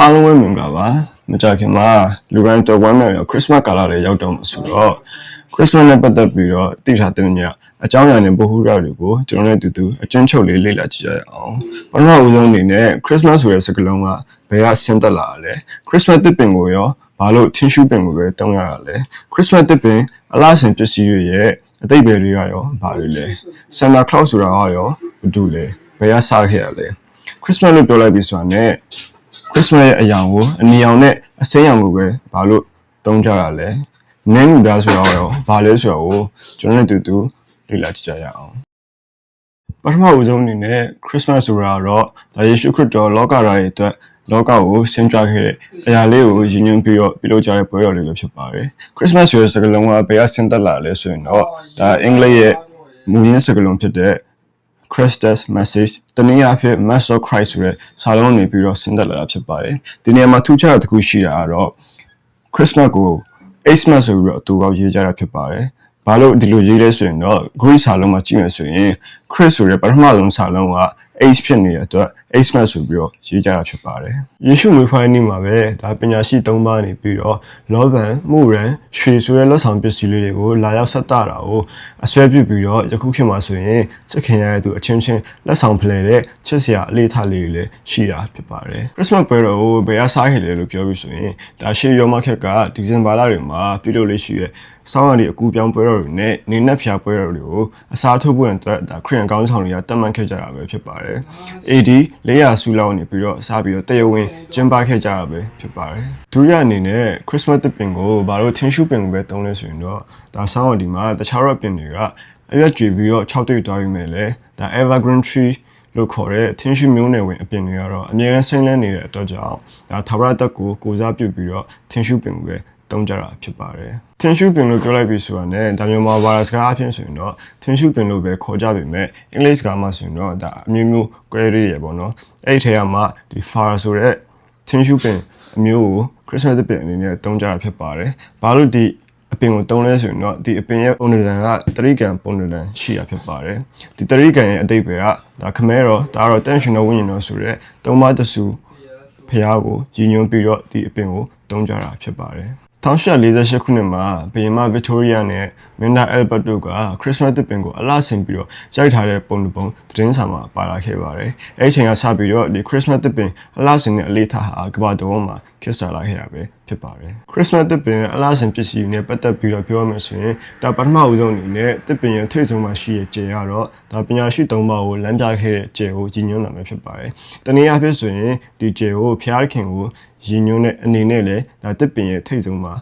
အားလုံးပဲမင်္ဂလာပါမကြခင်မှာလူတိုင်းတော်ဝမ်းမြောက်ရောခရစ်စမတ်ကာလလေးရောက်တော့မှာဆိုတော့ခရစ်စမတ်နဲ့ပတ်သက်ပြီးတော့သိထားတဲ့ညအကြောင်းအရာနဲ့ဗဟုရတွေကိုကျွန်တော်နဲ့အတူတူအကျဉ်းချုပ်လေးလေ့လာကြည့်ကြရအောင်ပထမဦးဆုံးအနေနဲ့ခရစ်စမတ်ဆိုတဲ့စကားလုံးကဘယ်ကဆင်းသက်လာတာလဲခရစ်စမတ်တစ်ပင်ကိုရောဘာလို့ထင်းရှူးပင်ကိုပဲတောင်းရတာလဲခရစ်စမတ်တစ်ပင်အလားဆင်ပစ္စည်းတွေရဲ့အတိတ်ပဲတွေကရောဘာတွေလဲဆန်တာကလော့ဆိုတာကရောဘာတူလဲဘယ်ကစားခဲ့ရလဲခရစ်စမတ်လို့ပြောလိုက်ပြီဆိုတာနဲ့ ခရစ်စမတ်ရဲ့အရာကိုအနီရောင်နဲ့အစိမ်းရောင်ကိုပဲဘာလို့တုံးကြတာလဲနင်းလူသားဆိုတော့ရောဘာလဲဆိုတော့ကျွန်တော်နဲ့တူတူလေ့လာကြည့်ကြရအောင်ပထမဦးဆုံးအနေနဲ့ခရစ်စမတ်ဆိုတာတော့ဒါယေရှုခရစ်တော်လောကရာရဲ့အတွက်လောကကိုဆင်ကြခဲ့တဲ့အရာလေးကိုရည်ညွှန်းပြီးတော့ပြုလုပ်ကြတဲ့ပွဲတော်လေးပဲဖြစ်ပါတယ်ခရစ်စမတ်ဆိုတဲ့စကားလုံးကဘယ်ကဆင်းသက်လာလဲဆိုရင်တော့ဒါအင်္ဂလိပ်ရဲ့မူရင်းစကားလုံးဖြစ်တဲ့ Christus message တနည်းအားဖြင့် Master Christ ဆိုတဲ့စာလုံးနေပြီးတော့ဆင်းသက်လာတာဖြစ်ပါတယ်ဒီနေရာမှာထူးခြားတဲ့တစ်ခုရှိတာကတော့ Christmas ကို Xmas ဆိုပြီးတော့အတူကောက်ရေးကြတာဖြစ်ပါတယ်ဘာလို့ဒီလိုရေးလဲဆိုရင်တော့ Greek စာလုံးမှာကြည့်မယ်ဆိုရင် Chris ဆိုတဲ့ပထမဆုံးစာလုံးက H ဖြစ်နေတဲ့အတွက် Xmas ဆိုပြီးတော့ရေးကြတာဖြစ်ပါတယ်ယေရှုမွေးဖွားနေ့မှာပဲဒါပညာရှိ၃ပါးနေပြီးတော့လောဗန်မှုရန်ရွှေဆိုတဲ့လက်ဆောင်ပစ္စည်းလေးတွေကိုလာရောက်ဆက်တာတာကိုအစွဲပြုပြီးတော့ယခုခေတ်မှာဆိုရင်စက်ခင်ရတဲ့သူအချင်းချင်းလက်ဆောင်ဖလှယ်တဲ့ချစ်စရာအလေးထားလေးတွေလည်းရှိတာဖြစ်ပါတယ်ခရစ်စမတ်ပွဲတော်ကိုဘယ်အစားခဲ့လဲလို့ပြောပြီးဆိုရင်ဒါရှေးရောမခက်ကဒီဇင်ဘာလတွေမှာပြုလုပ်လေးရှိတဲ့စောင်းရည်အကူပြောင်းပွဲတော်တွေနဲ့နေနဲ့ဖျားပွဲတော်တွေကိုအစားထိုးဖို့အတွက်ဒါခရစ်ယာန်ကောင်းဆောင်တွေကတတ်မှတ်ခဲ့ကြတာပဲဖြစ်ပါတယ် AD 400ဆူလောက်နေပြီးတော့အစားပြီးတော့တရဝင်းကျင်းပခဲ့ကြတာပဲဖြစ်ပါတယ်ဒုတိယအနေနဲ့ခရစ်စမတ်တစ်ပင်ကိုဘာလို့ထင်းရှူပင်ကိုပဲတုံးလဲဆိုရင်တော့ဒါဆောင်းရည်ဒီမှာတခြားတော့ပင်တွေကအရွက်ကြွေပြီးတော့6တွေ့သွားပြီးမယ်လေဒါ evergreen tree လို့ခေါ်တဲ့ထင်းရှူမျိုးနယ်ဝင်အပင်တွေကတော့အမြဲတမ်းဆင်းလန်းနေတဲ့အတွက်ကြောင့်ဒါသာဝရတက်ကိုကိုစားပြုပြီးတော့ထင်းရှူပင်ကိုပဲတုံးကြတာဖြစ်ပါတယ် ထင်းရှူပင်လို့ပြောလိုက်ပြီဆိုတာနဲ့ဒါမျိုးမှာ virus ကားအဖြစ်ဆိုရင်တော့ထင်းရှူပင်လို့ပဲခေါ်ကြပေမဲ့အင်္ဂလိပ်စကားမှာဆိုရင်တော့ဒါအမျိုးမျိုးကွဲရေးရပေါ့နော်အဲ့ဒီထဲမှာဒီ far ဆိုတဲ့ထင်းရှူပင်အမျိုးကို Christmas ပင်အနေနဲ့တုံးကြတာဖြစ်ပါတယ်ဘာလို့ဒီအပင်ကိုတုံးလဲဆိုရင်တော့ဒီအပင်ရဲ့ပုံနံကတရိကံပုံနံရှိရဖြစ်ပါတယ်ဒီတရိကံရဲ့အတိတ်ပဲကဒါခမဲတော့ဒါကတော့ tensional ဝိညာဉ်တော်ဆိုတဲ့သုံးပါးတဆူဖះကိုရည်ညွှန်းပြီးတော့ဒီအပင်ကိုတုံးကြတာဖြစ်ပါတယ် 1848ခုနှစ်မှာဘီယမဗစ်တိုးရီးယားနဲ့မင်ဒါအယ်ဘတ်တို့ကခရစ်စမတ်တစ်ပင်ကိုအလားဆင်ပြီးတော့ရိုက်ထားတဲ့ပုံတစ်ပုံသတင်းစာမှာပါလာခဲ့ပါတယ်။အဲဒီချိန်ကစပြီးတော့ဒီခရစ်စမတ်တစ်ပင်အလားဆင်နဲ့အလေးထားဟာကမ္ဘာတဝန်းမှာခေတ်စားလာခဲ့တာပဲဖြစ်ပါတယ်။ခရစ်စမတ်တစ်ပင်အလားဆင်ပစ္စည်းနဲ့ပတ်သက်ပြီးတော့ပြောရမယ်ဆိုရင်ဒါပထမဦးဆုံးအနေနဲ့တစ်ပင်ရဲ့ထိပ်ဆုံးမှာရှိတဲ့ကျယ်ကတော့ဒါပညာရှိသုံးပါးကိုလမ်းပြခဲ့တဲ့ကျယ်ကိုကြီးညွှန်းလာမှာဖြစ်ပါတယ်။တနည်းအားဖြင့်ဆိုရင်ဒီကျယ်ကိုဖျားခင်ကိုရည်ညွှန်းတဲ့အနေနဲ့လည်းဒါတစ်ပင်ရဲ့ထိပ်ဆုံးမှာ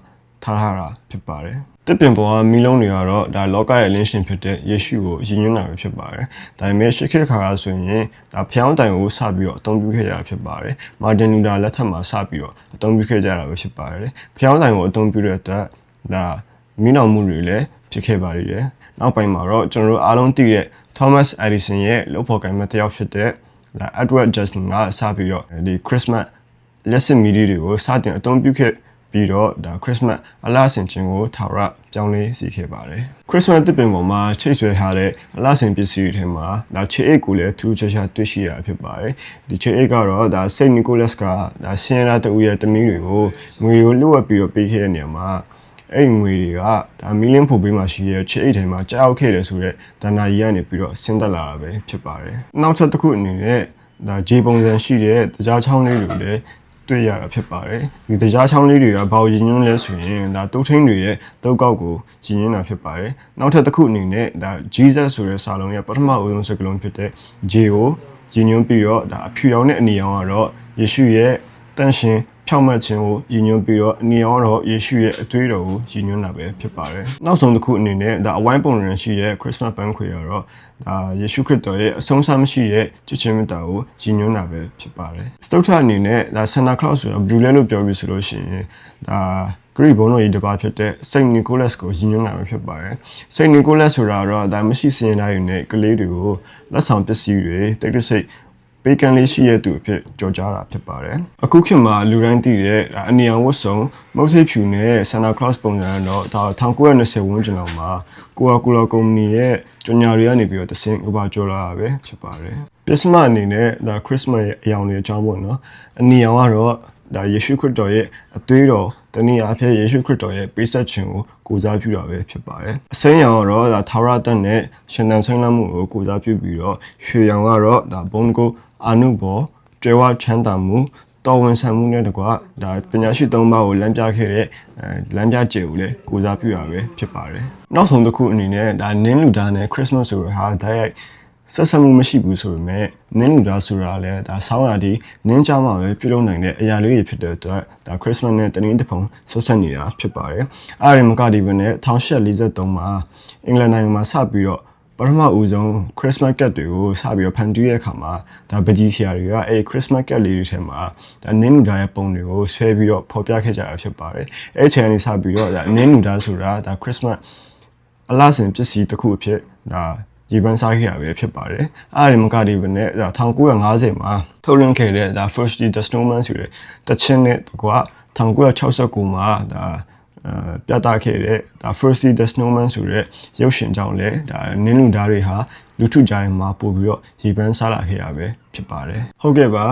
ထားထားတာဖြစ်ပါတယ်။ တစ်ပင်ပေါ်ကမီးလုံးတွေကတော့ဒါလောကရဲ့လင်းရှင်ဖြစ်တဲ့ယေရှုကိုရည်ညွှန်းတာပဲဖြစ်ပါတယ်။ဒါပေမဲ့ရှစ်ခေတ်ခါကဆိုရင်ဒါဖျောင်းတိုင်ကိုစပြီးတော့အသုံးပြုခဲ့ကြတာဖြစ်ပါတယ်။မာတင်လူတာလက်ထက်မှာစပြီးတော့အသုံးပြုခဲ့ကြတာပဲဖြစ်ပါတယ်။ဖျောင်းတိုင်ကိုအသုံးပြုတဲ့အတွက်ဒါမီးနောင်မှုတွေလည်းဖြစ်ခဲ့ပါသေးတယ်။နောက်ပိုင်းမှာတော့ကျွန်တော်တို့အားလုံးသိတဲ့ Thomas Edison ရဲ့လုပ်ဖော်ကိုင်မဲ့တစ်ယောက်ဖြစ်တဲ့ဒါ Edward Justin ကစပြီးတော့ဒီ Christmas လက်စမီဒီတွေကိုစတင်အသုံးပြုခဲ့ ပြီးတော့ဒါခရစ်မတ်အလားဆင်ခြင်းကိုထာဝရပြောင်းလဲစီခဲ့ပါတယ်ခရစ်မတ်တစ်ပင်ပေါ်မှာချိတ်ဆွဲထားတဲ့အလားဆင်ပစ္စည်းတွေထဲမှာဒါချေအိတ်ကိုလည်းထူးခြားခြားတွေ့ရှိရဖြစ်ပါတယ်ဒီချေအိတ်ကတော့ဒါစိတ်နီကိုလက်စ်ကဒါဆင်းရဲတူရဲ့တမီးတွေကိုငွေကိုလွှတ်ပြီးတော့ပေးခဲ့တဲ့နေရာမှာအဲ့ဒီငွေတွေကဒါမီလင်းဖို့ပေးမှရှိတဲ့ချေအိတ်ထဲမှာကြောက်ခဲ့တယ်ဆိုတော့ဒဏ္ဍာရီကနေပြီးတော့ဆင်းသက်လာတာပဲဖြစ်ပါတယ်နောက်ထပ်တစ်ခုအနေနဲ့ဒါဂျေပုံစံရှိတဲ့တရားချောင်းလေးတွေလည်း တွေ့ရတာဖြစ်ပါတယ်ဒီတရားချောင်းလေးတွေကဘာကိုရည်ညွှန်းလဲဆိုရင်ဒါတုတ်ထင်းတွေရဲ့တုတ်ကောက်ကိုရည်ညွှန်းတာဖြစ်ပါတယ်နောက်ထပ်တစ်ခုအနေနဲ့ဒါ Jesus ဆိုတဲ့စာလုံးရဲ့ပထမအဦးဆုံးစကားလုံးဖြစ်တဲ့ J ကိုရည်ညွှန်းပြီးတော့ဒါအဖြူရောင်နဲ့အနီရောင်ကတော့ယေရှုရဲ့တန်ရှင် ဖြောင့်မတ်ခြင်းကိုရည်ညွှန်းပြီးတော့အနီရောင်တော့ယေရှုရဲ့အသွေးတော်ကိုရည်ညွှန်းတာပဲဖြစ်ပါတယ်နောက်ဆုံးတစ်ခုအနေနဲ့ဒါအဝိုင်းပုံရံရှိတဲ့ Christmas ပန်းခွေကတော့ဒါယေရှုခရစ်တော်ရဲ့အဆုံးစားမရှိတဲ့ချစ်ခြင်းမေတ္တာကိုရည်ညွှန်းတာပဲဖြစ်ပါတယ်စတုထအနေနဲ့ဒါ Santa Claus ဆိုတော့ဘလူးလဲလို့ပြောပြီးဆိုလို့ရှိရင်ဒါဂရိဘုံတော်ကြီးတစ်ပါးဖြစ်တဲ့စိတ်နီကိုလက်စ်ကိုရည်ညွှန်းတာပဲဖြစ်ပါတယ်။စိတ်နီကိုလက်ဆိုတာတော့ဒါမရှိစင်တိုင်းနဲ့ကလေးတွေကိုလက်ဆောင်ပစ္စည်းတွေတိတ်တဆိတ် ပေးကမ်းလေးရှိရတဲ့သူအဖြစ်ကြော်ကြားတာဖြစ်ပါတယ်။အခုခေတ်မှာလူတိုင်းသိတဲ့အနီအောင်ဝတ်စုံမုတ်စိတ်ဖြူနဲ့ Santa Claus ပုံစံတော့ဒါ1920ဝန်းကျင်လောက်မှာကိုကာကိုလာကုမ္ပဏီရဲ့ကြော်ညာတွေကနေပြီးတော့တဆင့်ဥပကြော်လာတာပဲဖြစ်ပါတယ်။ပစ္စမအနေနဲ့ဒါခရစ်စမတ်ရဲ့အယောင်တွေအကြောင်းပေါ့နော်။အနီအောင်ကတော့ဒါယေရှုခရစ်တော်ရဲ့အသွေးတော်တနည်းအားဖြင့်ယေရှုခရစ်တော်ရဲ့ပေးဆက်ခြင်းကိုကိုးစားပြုတာပဲဖြစ်ပါတယ်အစိမ်းရောင်ကတော့ဒါသာဝရတက်နဲ့ရှင်သန်ဆိုင်လမ်းမှုကိုကိုးစားပြုပြီးတော့ရွှေရောင်ကတော့ဒါဘုံကို အာနုဘောကျွဲဝချမ်းသာမှုတော်ဝင်ဆန်မှုနဲ့တကွာဒါပညာရှိသုံးပါးကိုလမ်းပြခဲ့တဲ့အဲလမ်းပြကျေကိုလည်းကိုးစားပြုတာပဲဖြစ်ပါတယ်နောက်ဆုံးတစ်ခုအနေနဲ့ဒါနင်းလူသားနဲ့ခရစ်စမတ်ဆိုတဲ့ဟာဓာတ်ရိုက်ဆက်ဆက်မှုမရှိဘူးဆိုပေမဲ့နင်းလူသားဆိုတာလည်းဒါဆောင်းရာဒီနင်းကြမှာပဲပြုလုပ်နိုင်တဲ့အရာလေးတွေဖြစ်တဲ့အတွက်ဒါခရစ်စမတ်နဲ့တနင်္ဂနွေပုံဆက်ဆက်နေတာဖြစ်ပါတယ်အားရမကဒီပဲနဲ့1843မှာအင်္ဂလန်နိုင်ငံမှာစပြီးတော့ ပထမဦးဆုံး Christmas card တွေကိုစပြီးတော့ဖန်တီးတဲ့အခါမှာဒါပကြီးဆရာတွေကအဲ Christmas card လေးတွေထဲမှာဒါနင်းနူဒါရဲ့ပုံတွေကိုဆွဲပြီးတော့ဖော်ပြခဲ့ကြတာဖြစ်ပါတယ်။အဲချိန်ကနေစပြီးတော့ဒါနင်းနူဒါဆိုတာဒါ Christmas အလားစဉ်ပစ္စည်းတစ်ခုအဖြစ်ဒါရေပန်းစားခဲ့ရပဲဖြစ်ပါတယ်။အားရမကဒီပဲနဲ့ဒါ1950မှာထုတ်လွှင့်ခဲ့တဲ့ဒါ First the Snowman ဆိုတဲ့တချင်းနဲ့တကွာ1969မှာဒါ အဲပြသခဲ့တဲ့ဒါ First the Snowman ဆိုတဲ့ရုပ်ရှင်ကြောင့်လည်းဒါနင်းလူသားတွေဟာလူထုကြားထဲမှာပို့ပြီးတော့ရေပန်းစားလာခဲ့ရပဲဖြစ်ပါတယ်။ဟုတ်ကဲ့ပါ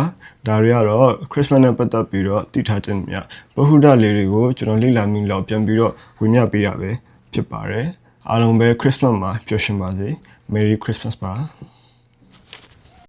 ဒါတွေကတော့ Christmas နဲ့ပတ်သက်ပြီးတော့တည်ထားခြင်းများဘဟုဒ္ဓလေးတွေကိုကျွန်တော်လေ့လာမိလောက်ပြန်ပြီးတော့ဝင်မြပေးတာပဲဖြစ်ပါတယ်။အားလုံးပဲ Christmas မှာပျော်ရွှင်ပါစေ Merry Christmas ပါ